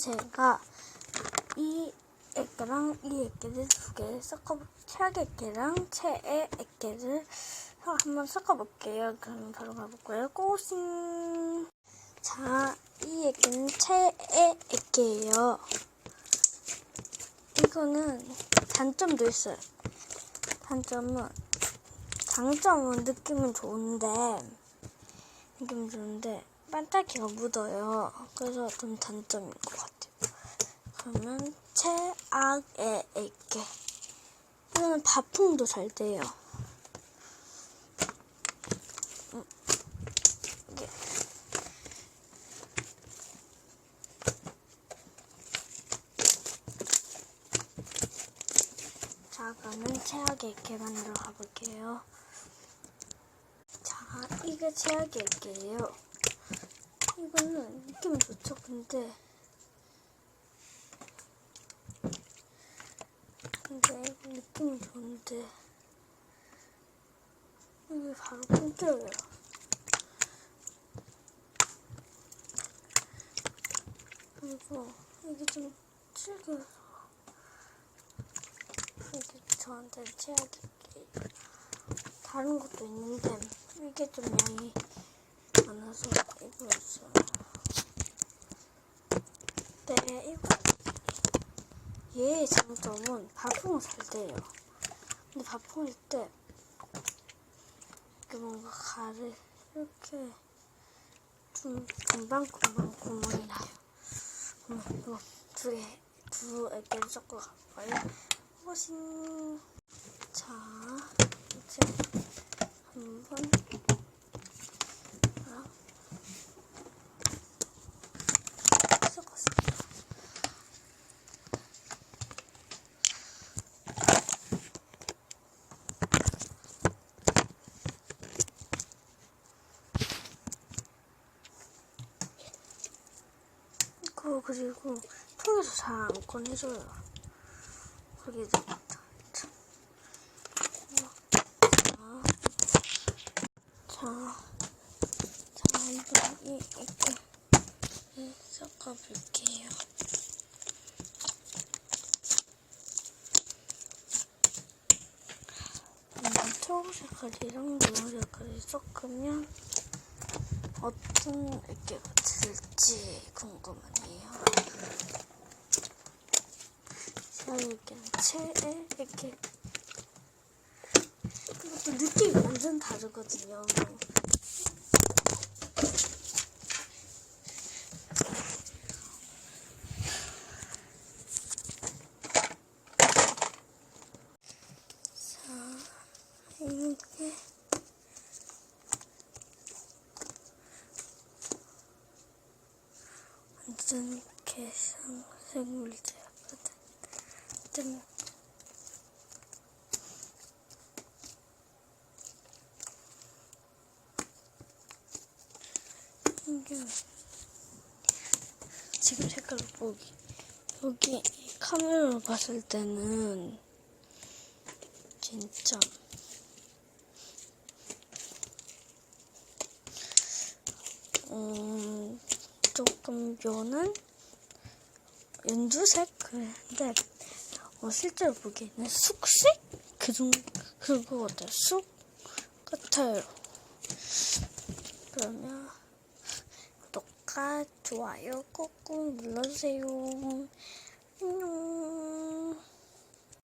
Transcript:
제가 이 액계랑 이 액계를 두 개 섞어 최악 액계랑 최애 액계를 한번 섞어볼게요. 그럼 바로 가볼까요? 고싱. 자, 이 액계는 최애 액계예요. 이거는 단점도 있어요. 단점은 장점은 느낌은 좋은데 느낌 좋은데 반짝이가 묻어요. 그래서 좀 단점인 것 같아요. 그러면 최악의 액계 이거는 바풍도 잘 돼요. 음, 자, 그러면 최악의 액계 만들어 가볼게요. 자, 이게 최악의 액계예요. 이거는 느낌은 좋죠, 근데. 근데 느낌은 좋은데. 이게 바로 끊겨요. 그리고 이게 좀 질겨서. 이게 저한테 액계. 다른 것도 있는데, 이게 좀 양이 많아서 이거였어요. 네, 이거. 얘의 장점은 바풍을 잘 돼요. 근데 바풍일 때, 이렇게 뭔가 가를 이렇게 좀 금방금방 구멍이 나요. 그럼 이거 두 개, 두 개를 섞어 가볼까요? 호신. 자, 이제 한번 섞었습니다. 그 그리고 통에서 잘 안 꺼내줘요. 그게. 자, 자, 한번 이 이렇게 섞어볼게요. 음, 초록 색깔이랑 노란 색깔이 섞으면 어떤 액계가 들지 궁금하네요. 새알액계는 최애 액계. 이것도 느낌이 완전 다르거든요. 자, 이렇게. 완 전 개성 생물제거든. 좀 이게 지금 색깔 보기 여기 카메라로 봤을 때는 진짜 음 조금 묘는 연두색? 그런데 어, 실제로 보기에는 쑥색 그 정도 그거 같아요. 쑥 같아요. 그러면 구독과 좋아요 꾹꾹 눌러주세요. 안녕